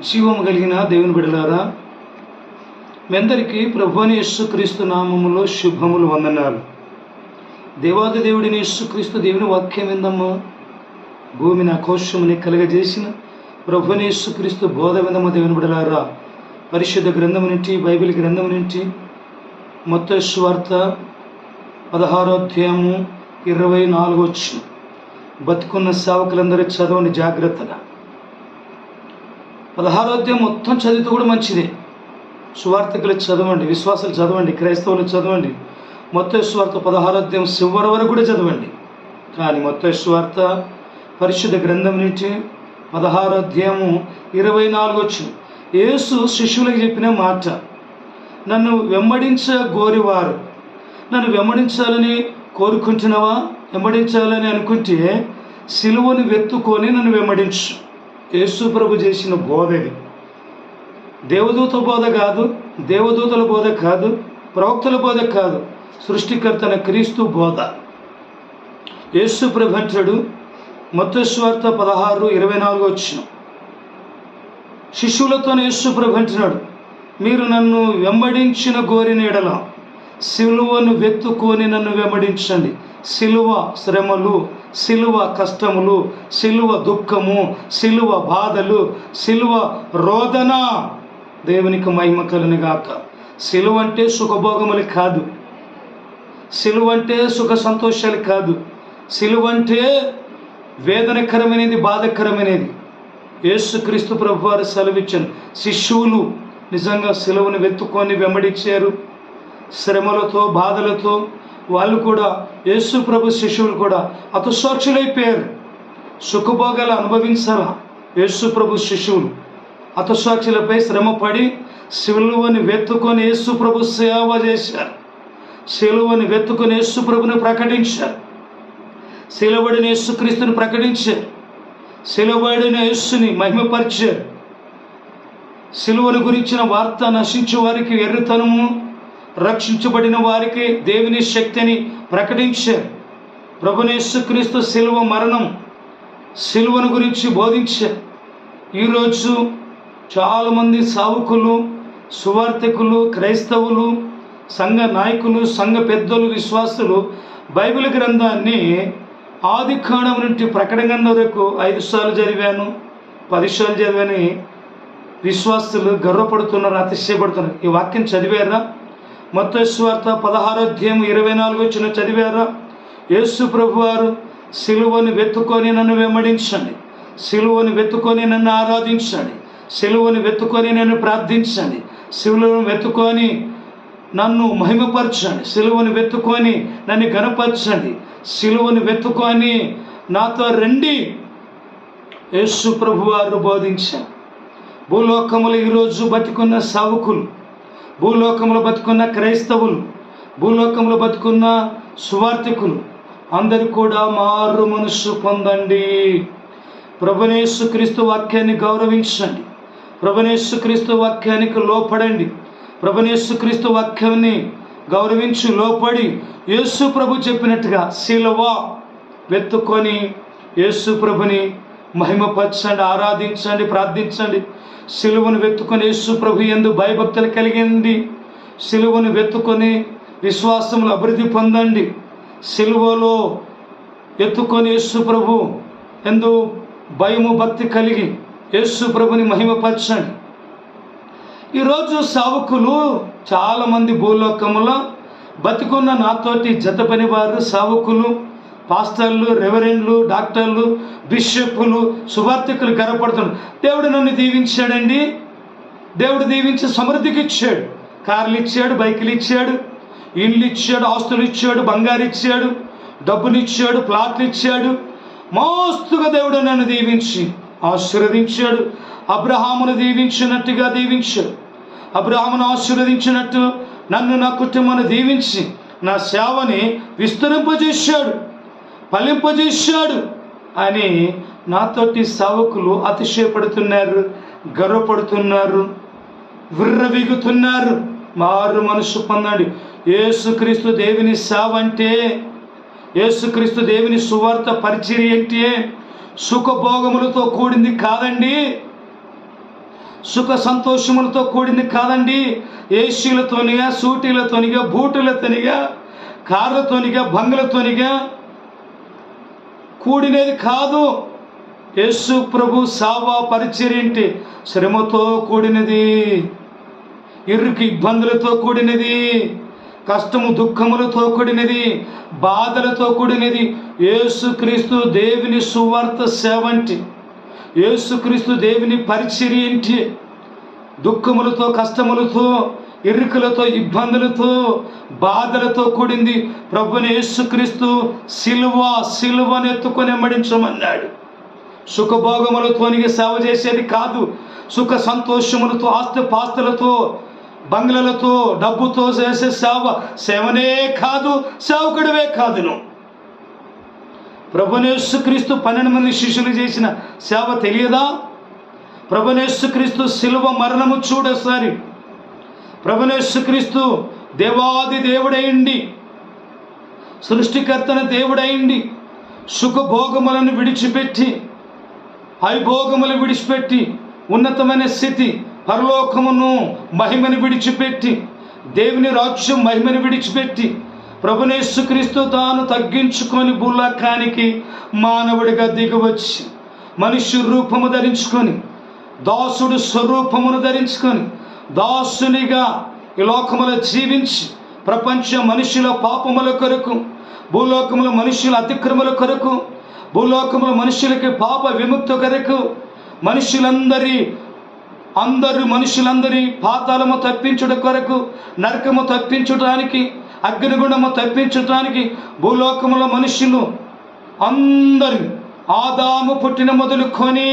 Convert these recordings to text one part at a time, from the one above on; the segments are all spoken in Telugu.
జీవము కలిగిన దేవుని బిడలారా మీ అందరికీ ప్రభుని యేసుక్రీస్తు నామములో శుభములు వందనాలు. దేవాది దేవుడిని యేసుక్రీస్తు దేవుని వాక్యం విందము. భూమిని అకోశముని కలగజేసిన ప్రభుని యేసుక్రీస్తు బోధ విందము దేవుని బిడలారా పరిశుద్ధ గ్రంథము నుండి బైబిల్ గ్రంథము నుండి మొత్త స్వార్త ఇరవై నాలుగు వచ్చిన బతుకున్న సేవకులందరూ చదవని జాగ్రత్తగా. పదహారో అధ్యాయం మొత్తం చదివితే కూడా మంచిదే. సువార్థకులు చదవండి విశ్వాసాలు చదవండి క్రైస్తవులు చదవండి. మొత్తం స్వార్థ పదహారో అధ్యాయం చివరి వరకు కూడా చదవండి. కానీ మొత్తం స్వార్థ పరిశుద్ధ గ్రంథం నుంచి పదహారో అధ్యాయము ఇరవై నాలుగు వచ్చు యేసు శిష్యులకు చెప్పిన మాట నన్ను వెంబడించ గోరివారు. నన్ను వెంబడించాలని కోరుకుంటున్నావా? వెంబడించాలని అనుకుంటే సిలువను వెత్తుకొని నన్ను వెంబడించు. యేసు ప్రభు చేసిన బోధ ఇది. దేవదూత బోధ కాదు దేవదూతల బోధ కాదు ప్రవక్తల బోధ కాదు సృష్టికర్తన క్రీస్తు బోధ. యేసు ప్రభు మత్స్వార్త పదహారు ఇరవై నాలుగు వచ్చిన. శిష్యులతో యేసు ప్రభంటున్నాడు మీరు నన్ను వెంబడించిన గోరిన ఎడల సిలువను వెత్తుకొని నన్ను వెంబడించండి. సిలువ శ్రమలు సిలువ కష్టములు సిలువ దుఃఖము సిలువ బాధలు సిలువ రోదన దేవునికి మహిమ కలుని గాక. సిలువ అంటే సుఖభోగములు కాదు. సిలువ అంటే సుఖ సంతోషాలు కాదు. సిలువ అంటే వేదనకరమైనది బాధకరమైనది. యేసుక్రీస్తు ప్రభు వారు సెలవిచ్చాను శిష్యువులు నిజంగా సిలువను వెతుక్కొని వెంబడించారు. శ్రమలతో బాధలతో వాళ్ళు కూడా యేసు ప్రభు శిష్యులు కూడా అతసాక్షులైపోయారు సుఖభోగాలు అనుభవించాలా యేసు ప్రభు శిష్యులు? అతసాక్షులపై శ్రమపడి శిలువని వెతుకొని యేసు ప్రభు సేవ చేశారు. శిలువని వెతుకొని యేసు ప్రభుని ప్రకటించారు. శిలబడిన యేసుక్రీస్తుని ప్రకటించారు. శిలబడిన యేసుని మహిమపరిచారు. శిలువని గురించిన వార్త నశించే వారికి ఎర్రతనము రక్షించబడిన వారికి దేవుని శక్తిని ప్రకటించారు ప్రభునేసుక్రీస్తు శిలువ మరణం శిలువను గురించి బోధించారు ఈరోజు చాలామంది సావుకులు సువార్థికులు క్రైస్తవులు సంఘ నాయకులు సంఘ పెద్దలు విశ్వాసులు బైబిల్ గ్రంథాన్ని ఆది కాండం నుండి ప్రకటన వరకు ఐదు సార్లు చదివాను పది సార్లు చదివాని విశ్వాసులు గర్వపడుతున్నారు అతిశయపడుతున్నారు. ఈ వాక్యం చదివారా? మత్స్వార్త స్వార్థ పదహారోధ్యాయం ఇరవై నాలుగు వచ్చిన చదివారా? యేసు ప్రభు వారు సిలువను వెతుకొని నన్ను వెంబడించండి. సిలువను వెతుకొని నన్ను ఆరాధించండి. సిలువను వెతుకొని నన్ను ప్రార్థించండి. సిలువను వెతుకొని నన్ను మహిమపరచండి. సిలువను వెతుకొని నన్ను గనపరచండి సిలువను వెతుకొని నాతో రండి. యేసు ప్రభు వారు బోధించారు. భూలోకములు ఈరోజు బతికున్న సావుకులు భూలోకంలో బతుకున్న క్రైస్తవులు భూలోకంలో బతుకున్న సువార్థికులు అందరు కూడా మారు మనస్సు పొందండి. ప్రభునేసు క్రీస్తు వాక్యాన్ని గౌరవించండి. ప్రభునేసు క్రీస్తు వాక్యానికి లోపడండి. ప్రభునేసు క్రీస్తు వాక్యాన్ని గౌరవించి లోపడి యేసు ప్రభు చెప్పినట్టుగా శిలవ వెత్తుకొని యేసు ప్రభుని మహిమపరచండి ఆరాధించండి ప్రార్థించండి. సిలువను వెత్తుకొని యేసు ప్రభు ఎందు భయభక్తులు కలిగింది. సిలువను వెత్తుకొని విశ్వాసములు అభివృద్ధి పొందండి. సిలువలో ఎత్తుకొని యేసు ప్రభు ఎందు భయము భక్తి కలిగి యేసు ప్రభుని మహిమపరచండి. ఈరోజు సావుకులు చాలామంది భూలోకంలో బతికున్న నాతోటి జత పని వారు సావుకులు. పాస్టర్లు రెవరెండ్లు డాక్టర్లు బిషప్పులు సువార్థికులు గర్వపడుతున్నారు. దేవుడు నన్ను దీవించాడండి. దేవుడు దీవించి సమృద్ధికి ఇచ్చాడు. కార్లు ఇచ్చాడు బైకులు ఇచ్చాడు ఇండ్లు ఇచ్చాడు ఆస్తులు ఇచ్చాడు బంగారు ఇచ్చాడు డబ్బునిచ్చాడు ప్లాట్లు ఇచ్చాడు. మోస్తుగా దేవుడు నన్ను దీవించి ఆశీర్వదించాడు. అబ్రహామును దీవించినట్టుగా దీవించాడు. అబ్రహామును ఆశీర్వదించినట్టు నన్ను నా కుటుంబాన్ని దీవించి నా సేవని విస్తరింపజేశాడు. ఫలింపజేశాడు అని నాతోటి సావకులు అతిశయపడుతున్నారు గర్వపడుతున్నారు విర్రవీగుతున్నారు. మారు మనసు పొందండి. ఏసుక్రీస్తు దేవుని సేవ అంటే ఏసుక్రీస్తు దేవుని సువార్త పరిచర్య అంటే సుఖభోగములతో కూడింది కాదండి. సుఖ సంతోషములతో కూడింది కాదండి. ఏసీలతోనిగా సూటీలతోనిగా బూటులతోనిగా కార్లతోనిగా బంగ్లతోనిగా కూడినది కాదు. యేసు ప్రభు సావా పరిచర్యంటి శ్రమతో కూడినది ఇరుకు ఇబ్బందులతో కూడినది కష్టము దుఃఖములతో కూడినది బాధలతో కూడినది. యేసుక్రీస్తు దేవుని సువార్త సేవంటి యేసుక్రీస్తు దేవుని పరిచర్యంటి దుఃఖములతో కష్టములతో ఇరుకులతో ఇబ్బందులతో బాధలతో కూడింది ప్రభుని యేసుక్రీస్తు సిలువ సిలువను ఎత్తుకొని మడించమన్నాడు సుఖభోగములతోనికి సేవ చేసేది కాదు. సుఖ సంతోషములతో ఆస్తి పాస్తులతో బంగ్లలతో డబ్బుతో చేసే సేవ సేవనే కాదు సేవకుడివే కాదును. ప్రభునేసుక్రీస్తు పన్నెండు మంది శిష్యులు చేసిన సేవ తెలియదా? ప్రభునేసుక్రీస్తు శిలువ మరణము చూడసారి ప్రభునేశ్వక్రీస్తు దేవాది దేవుడైండి. సృష్టికర్తన దేవుడైండి. సుఖభోగములను విడిచిపెట్టి ఐభోగములు విడిచిపెట్టి ఉన్నతమైన స్థితి పరలోకమును మహిమను విడిచిపెట్టి దేవుని రాజ్యం మహిమను విడిచిపెట్టి ప్రభునేశ్వక్రీస్తు తాను తగ్గించుకొని బుల్లకానికి మానవుడిగా దిగవచ్చి మనుష్య రూపము ధరించుకొని దాసుడు స్వరూపమును ధరించుకొని దాసునిగా ఈ లోకములో జీవించి ప్రపంచ మనుషుల పాపముల కొరకు భూలోకముల మనుషుల అతిక్రమల కొరకు భూలోకముల మనుషులకి పాప విముక్తి కొరకు మనుషులందరి అందరు మనుషులందరి పాతాలము తప్పించుట కొరకు నరకము తప్పించడానికి అగ్నిగుణము తప్పించడానికి భూలోకముల మనుషులు అందరు ఆదాము పుట్టిన మొదలుకొని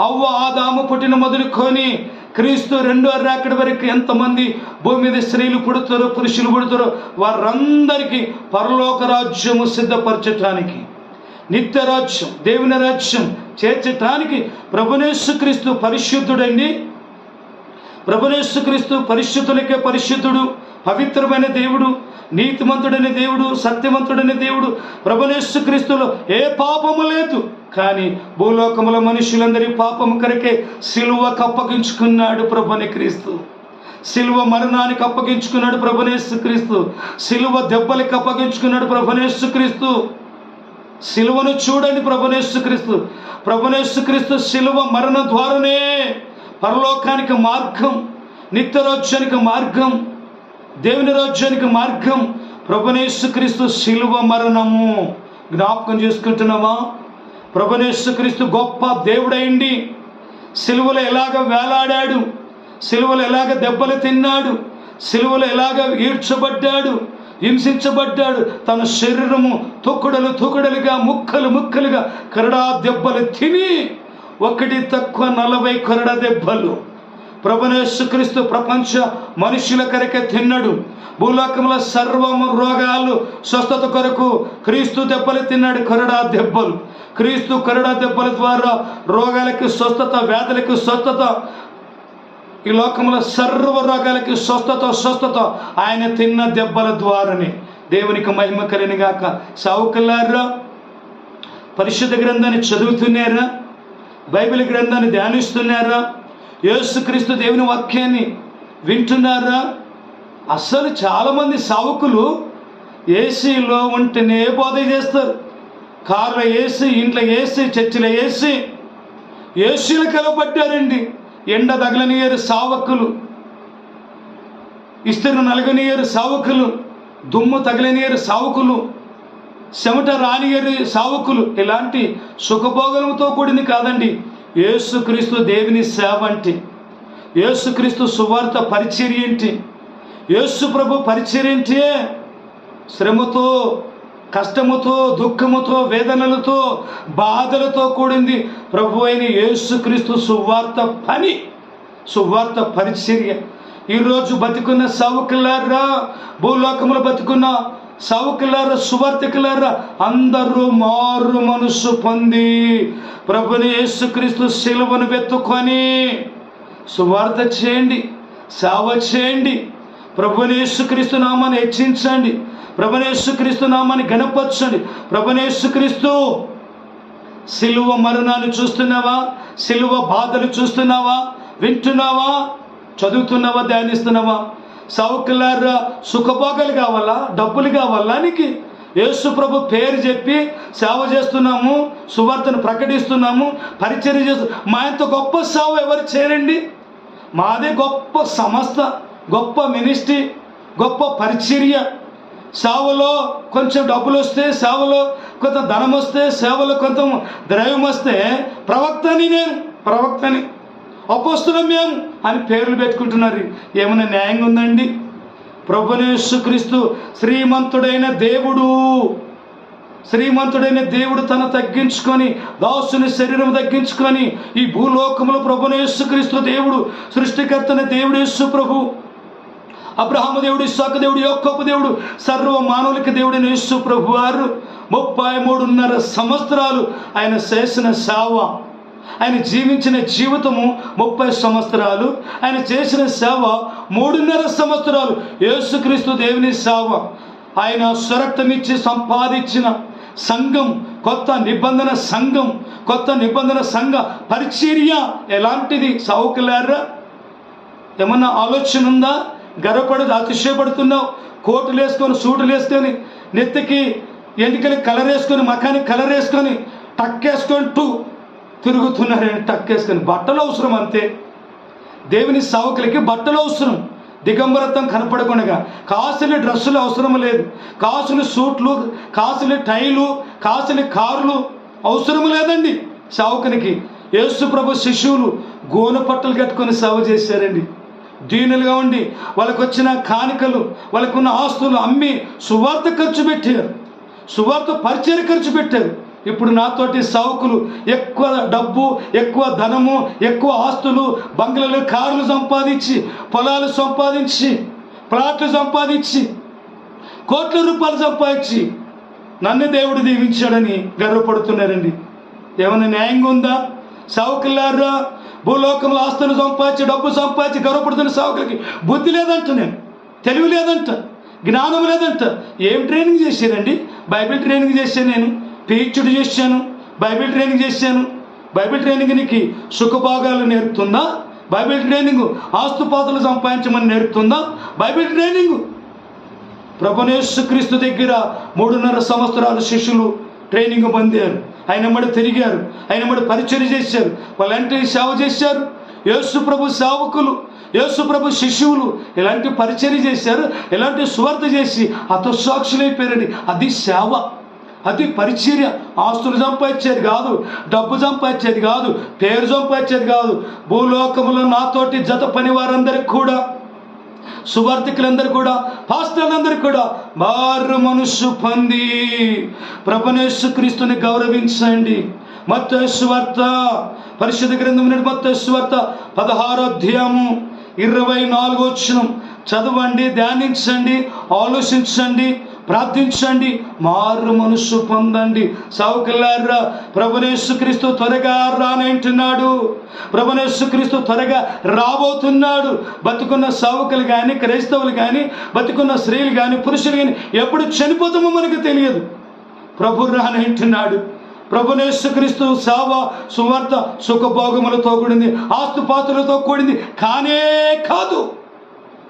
అవ్వ ఆదాము పుట్టిన మొదలుకొని క్రీస్తు రెండో రాకడి వరకు ఎంతమంది భూమి మీద స్త్రీలు పుడతారో పురుషులు పుడతారో వారందరికీ పరలోక రాజ్యము సిద్ధపరచటానికి నిత్య రాజ్యం దేవుని రాజ్యం చేర్చటానికి ప్రభునేశ్వక్రీస్తు పరిశుద్ధుడండి ప్రభునేశ్వక్రీస్తు పరిశుద్ధులకే పరిశుద్ధుడు పవిత్రమైన దేవుడు నీతిమంతుడైన దేవుడు సత్యవంతుడనే దేవుడు ప్రభునేశ్వక్రీస్తులో ఏ పాపము లేదు. కానీ భూలోకముల మనుషులందరి పాపం కొరకే సిలువ కప్పగించుకున్నాడు ప్రభుని క్రీస్తు. సిలువ మరణానికి అప్పగించుకున్నాడు ప్రభునేశ్వక్రీస్తు సిలువ దెబ్బలకి అప్పగించుకున్నాడు ప్రభునేశ్వక్రీస్తు సిలువను చూడండి ప్రభునేసు క్రీస్తు. సిలువ మరణ ద్వారానే పరలోకానికి మార్గం నిత్య రాజ్యానికి మార్గం దేవుని రాజ్యానికి మార్గం. ప్రభునేసు క్రీస్తు సిలువ మరణము. జ్ఞాపకం చేసుకుంటున్నామా? ప్రభునేశ్వక్రీస్తు గొప్ప దేవుడైండి. సిలువలు ఎలాగ వేలాడాడు సిలువలు ఎలాగ దెబ్బలు తిన్నాడు సిలువలు ఎలాగ ఈడ్చబడ్డాడు హింసించబడ్డాడు. తన శరీరము తొక్కుడలు తొక్కుడలుగా ముక్కలు ముక్కలుగా కరడా దెబ్బలు తిని ఒకటి తక్కువ నలభై కరడ దెబ్బలు ప్రభునేసుక్రీస్తు ప్రపంచ మనుషుల కొరకే తిన్నాడు. భూలోకంలో సర్వము రోగాలు స్వస్థత కొరకు క్రీస్తు దెబ్బలు తిన్నాడు కరుడా దెబ్బలు. క్రీస్తు కరుడా దెబ్బల ద్వారా రోగాలకి స్వస్థత వ్యాధులకి స్వస్థత ఈ లోకంలో సర్వ రోగాలకి స్వస్థత స్వస్థత ఆయన తిన్న దెబ్బల ద్వారానే. దేవునికి మహిమ కలిని గాక. సావుకల్లారా పరిశుద్ధ గ్రంథాన్ని చదువుతున్నారా? బైబిల్ గ్రంథాన్ని ధ్యానిస్తున్నారా? యేసుక్రీస్తు దేవుని వాక్యాన్ని వింటున్నారా? అస్సలు చాలామంది సావుకులు ఏసీలో ఉంటేనే బోధ చేస్తారు. కార్లో ఏసీ ఇంట్లో ఏసీ చర్చిలో ఏసీ. ఏసీలు కలపడ్డారండి ఎండ తగలనియరు సావకులు. ఇస్తున్న నలగనియరు సావకులు. దుమ్ము తగలనియరు సావుకులు. చెమట రానియరు సావుకులు. ఇలాంటి సుఖభోగముతో కూడింది కాదండి. యేసుక్రీస్తు దేవుని సేవ అంటే యేసుక్రీస్తు సువార్త పరిచర్య ఏంటి యేసు ప్రభు పరిచర్య ఏంటి? శ్రమతో కష్టముతో దుఃఖముతో వేదనలతో బాధలతో కూడింది ప్రభు అయిన యేసుక్రీస్తు సువార్త పని సువార్త పరిచర్య. ఈరోజు బతికున్న సౌకులారా భూలోకములు బతికున్న సావుకులారా సువార్తికులారా అందరూ మారు మనసు పొంది ప్రభుని యేసుక్రీస్తు శిలువను వెతుకొని సువార్త చేయండి సేవ చేయండి ప్రభుని యేసుక్రీస్తు నామాన్ని హెచ్చించండి ప్రభుని యేసుక్రీస్తు నామాన్ని గణపరచండి ప్రభుని యేసుక్రీస్తు సిలువ మరణాన్ని చూస్తున్నావా? సిలువ బాధలు చూస్తున్నావా? వింటున్నావా? చదువుతున్నావా? ధ్యానిస్తున్నావా? సౌకర్యారా సుఖభోగాలు కావాలా? డబ్బులు కావాలా నీకు? యేసు ప్రభు పేరు చెప్పి సేవ చేస్తున్నాము సువార్తను ప్రకటిస్తున్నాము పరిచర్య చేస్తు మా ఇంత గొప్ప సేవ ఎవరు చేయరండి? మాదే గొప్ప సంస్థ గొప్ప మినిస్ట్రీ గొప్ప పరిచర్య. సేవలో కొంచెం డబ్బులు వస్తే సేవలో కొంత ధనం వస్తే సేవలో కొంత ద్రవ్యం వస్తే ప్రవక్తని నేను ప్రవక్తని. అపోస్తున్నాం మేము అని పేర్లు పెట్టుకుంటున్నారు. ఏమైనా న్యాయంగా ఉందండి? ప్రభునేశ్వక్రీస్తు శ్రీమంతుడైన దేవుడు. శ్రీమంతుడైన దేవుడు తన తగ్గించుకొని దాసుని శరీరం తగ్గించుకొని ఈ భూలోకములో ప్రభునేశ్వక్రీస్తు దేవుడు సృష్టికర్తన దేవుడు యేసు ప్రభు. అబ్రహాము దేవుడు ఇస్సాకు దేవుడు యొక్కపు దేవుడు సర్వ మానవులకి దేవుడైన యేసు ప్రభు వారు. ముప్పై మూడున్నర సంవత్సరాలు ఆయన చేసిన సేవ. ఆయన జీవించిన జీవితము ముప్పై సంవత్సరాలు. ఆయన చేసిన సేవ మూడున్నర సంవత్సరాలు. యేసుక్రీస్తు దేవుని సేవ. ఆయన స్వరక్తమిచ్చి సంపాదించిన సంఘం కొత్త నిబంధన సంఘం కొత్త నిబంధన సంఘ పరిచర్య ఎలాంటిది? సౌకులారా ఏమన్నా ఆలోచన ఉందా? గర్వపడదు అతిశయపడుతున్నావు. కోటులు వేసుకొని సూటులు వేసుకొని నెత్తికి ఎంటికలు కలర్ వేసుకొని మకానికి కలర్ వేసుకొని టక్కేసుకుంటూ తిరుగుతున్నారని టక్కేసుకొని బట్టలు అవసరం అంతే. దేవుని సావకులకి బట్టలు అవసరం. దిగంబరత్వం కనపడకుండా కాసులు డ్రెస్సులు అవసరం లేదు. కాసులు సూట్లు కాసులు టైలు కాసులు కారులు అవసరం లేదండి. సావుకునికి యేసుప్రభు శిశువులు గోన పట్టలు కట్టుకొని సేవ చేశారండి. దీనులుగా ఉండి వాళ్ళకు వచ్చిన కానుకలు వాళ్ళకున్న ఆస్తులు అమ్మి సువార్త ఖర్చు పెట్టారు. సువార్త పరిచయ ఖర్చు పెట్టారు. ఇప్పుడు నాతోటి సౌకులు ఎక్కువ డబ్బు ఎక్కువ ధనము ఎక్కువ ఆస్తులు బంగ్లాలు కార్లు సంపాదించి పొలాలు సంపాదించి ప్లాట్లు సంపాదించి కోట్ల రూపాయలు సంపాదించి నన్ను దేవుడు దీవించాడని గర్వపడుతున్నారండి. ఏమైనా న్యాయంగా ఉందా? సావుకులారా? భూలోకంలో ఆస్తులు సంపాదించి డబ్బు సంపాదించి గర్వపడుతున్న సావుకులకి బుద్ధి లేదంట నేను. తెలివి లేదంట. జ్ఞానం లేదంట. ఏం ట్రైనింగ్ చేశారండి? బైబిల్ ట్రైనింగ్ చేశాను నేను. పీహెచ్డి చేశాను బైబిల్ ట్రైనింగ్ చేశాను బైబిల్ ట్రైనింగ్ నీకు సుఖభాగాలు నేర్పుతుందా? బైబిల్ ట్రైనింగ్ ఆస్తుపాతులు సంపాదించమని నేర్పుతుందా? బైబిల్ ట్రైనింగ్ ప్రభునేశ్వక్రీస్తు దగ్గర మూడున్నర సంవత్సరాలు శిష్యులు ట్రైనింగ్ పొందారు. ఆయన మడి తిరిగారు. ఆయన మడి పరిచయం చేశారు. వాళ్ళంటి సేవ చేశారు. యేసు ప్రభు సేవకులు యేసు ప్రభు శిష్యువులు ఇలాంటి పరిచయం చేశారు. ఇలాంటి సువార్త చేసి హతసాక్షులైపోయారండి అది సేవ. అది పరిచర్య. ఆస్తులు సంపాదించేది కాదు డబ్బు సంపాదించేది కాదు పేరు సంపాదించేది కాదు. భూలోకములో నాతోటి జత పని వారందరికి కూడా సువార్థికులందరూ కూడా పాస్టర్లందరూ కూడా మారు మనస్సు పొంది ప్రభనేశ్వ క్రీస్తుని గౌరవించండి. మత్తేసు పరిశుద్ధ గ్రంథం నుండి మత్తేసు వార్త పదహారో అధ్యాయము ఇరవై నాలుగో చదవండి ధ్యానించండి ఆలోచించండి. ప్రార్థించండి మారు మనస్సు పొందండి. సౌకర్యారా ప్రభునేశ్వక్రీస్తు త్వరగా రానంటున్నాడు ప్రభునేశ్వక్రీస్తు త్వరగా రాబోతున్నాడు. బతుకున్న సావుకులు కానీ క్రైస్తవులు కానీ బతుకున్న స్త్రీలు కానీ పురుషులు కానీ ఎప్పుడు చనిపోతామో మనకు తెలియదు. ప్రభు రానంటున్నాడు ప్రభునేశ్వక్రీస్తు సేవ సువార్త సుఖభోగములతో కూడింది ఆస్తుపాతులతో కూడింది కానే కాదు.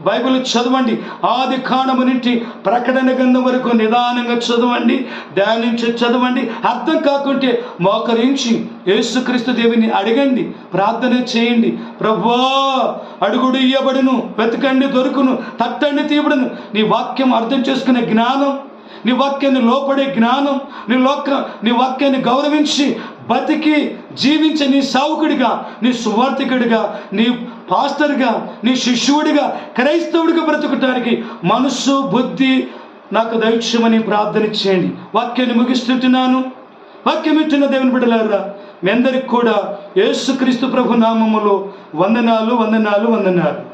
బైబిల్ చదవండి. ఆది కాండము నుండి ప్రకటన గ్రంథం వరకు నిదానంగా చదవండి. ధ్యానించి చదవండి. అర్థం కాకుంటే మోకరించి యేసుక్రీస్తు దేవిని అడగండి. ప్రార్థన చేయండి. ప్రభువా అడుగుడు ఇయ్యబడును వెతకండి దొరుకును తట్టండి తీయబడును. నీ వాక్యం అర్థం చేసుకునే జ్ఞానం నీ వాక్యాన్ని లోపడే జ్ఞానం నీ లోక నీ వాక్యాన్ని గౌరవించి బతికి జీవించే నీ సావుకుడిగా నీ సువార్థికుడిగా నీ పాస్టర్గా నీ శిష్యుడిగా క్రైస్తవుడిగా బ్రతుకటానికి మనస్సు బుద్ధి నాకు దైత్యమని ప్రార్థన చేయండి. వాక్యాన్ని ముగిస్తుంటున్నాను వాక్యం ఇచ్చిన దేవుని బిడ్డలారా మీ అందరికి కూడా యేసుక్రీస్తు ప్రభు నామములో వందనాలు వందనాలు వందనాలు.